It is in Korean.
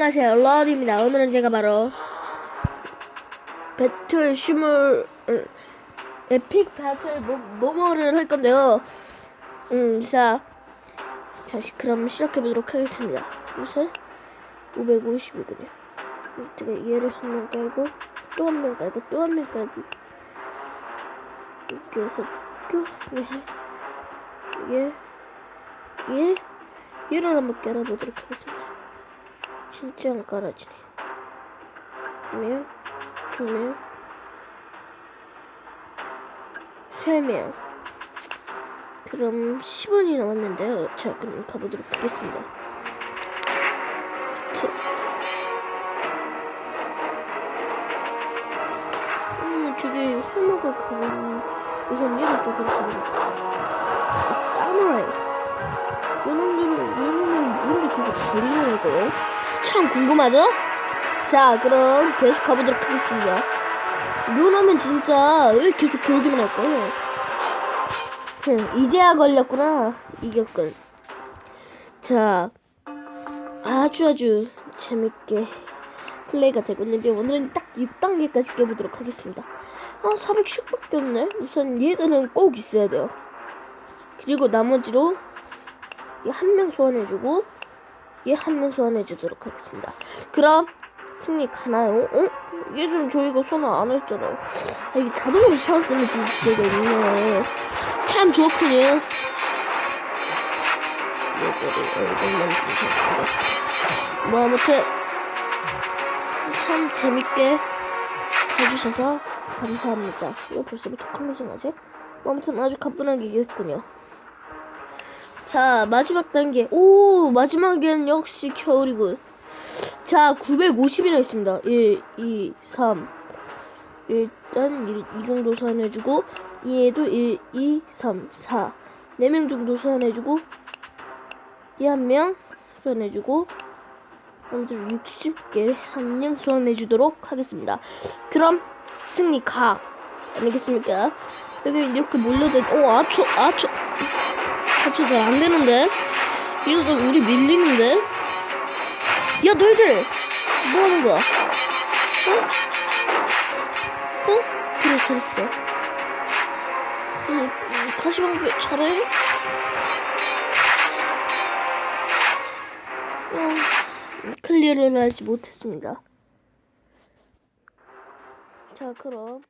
안녕하세요. 러드입니다. 오늘은 제가 바로 배틀 슈물 에픽 배틀 모, 모모를 할 건데요. 음자 다시 그럼 시작해 보도록 하겠습니다. 우선 550이군요. 제가 얘를 한 명 깔고 또 한 명 깔고 또 한 명 깔고 이렇게 해서 또 얘 얘 얘 얘를 한번 깔아보도록 하겠습니다 진짜 안 깔아지네. 명, 두 명, 세 명. 그럼 10원이 남았는데요. 자, 그럼 가보도록 하겠습니다. 자. 음, 저기 홀로가 가면 우선 얘를 쪽으로 가보자. 사무라이. 얘놈들은, 얘놈은 뭔데 계속 걸리는 거예요? 참 궁금하죠? 자, 그럼 계속 가보도록 하겠습니다. 요놈은 진짜 왜 계속 돌기만 할까요? 흠, 이제야 걸렸구나. 이겼군. 자, 아주 아주 재밌게 플레이가 되고 있는데 오늘은 딱 6단계까지 깨보도록 하겠습니다. 아, 410밖에 없네. 우선 얘들은 꼭 있어야 돼요. 그리고 나머지로 한 명 소환해주고 얘한명 소환해 주도록 하겠습니다. 그럼 승리 가나요? 어? 얘들은 저희가 소환 안 했잖아요. 아, 이게 자동으로 소환되는 진짜 있네. 참 좋군요. 얘들이 얼굴만 보셨습니다. 뭐 아무튼 참 재밌게 해주셔서 감사합니다. 이거 벌써부터 클로징 하지? 뭐 아무튼 아주 가뿐하게 이겼군요. 자, 마지막 단계. 오, 마지막엔 역시 겨울이군. 자, 950이나 있습니다. 1, 2, 3. 일단 이, 이 정도 소환해주고, 얘도 1, 2, 3, 4. 4명 정도 소환해주고, 얘 한명 소환해주고, 아무튼 60개 한명 소환해주도록 하겠습니다. 그럼 승리 각. 아니겠습니까? 여기 이렇게 몰려들, 오, 아초, 아초. 같이 잘 안 되는데? 이러다 우리 밀리는데? 야, 너희들! 뭐 하는 거야? 어? 어? 그래, 잘했어. 이, 이 가시방배 잘해? 어, 클리어를 하지 못했습니다. 자, 그럼.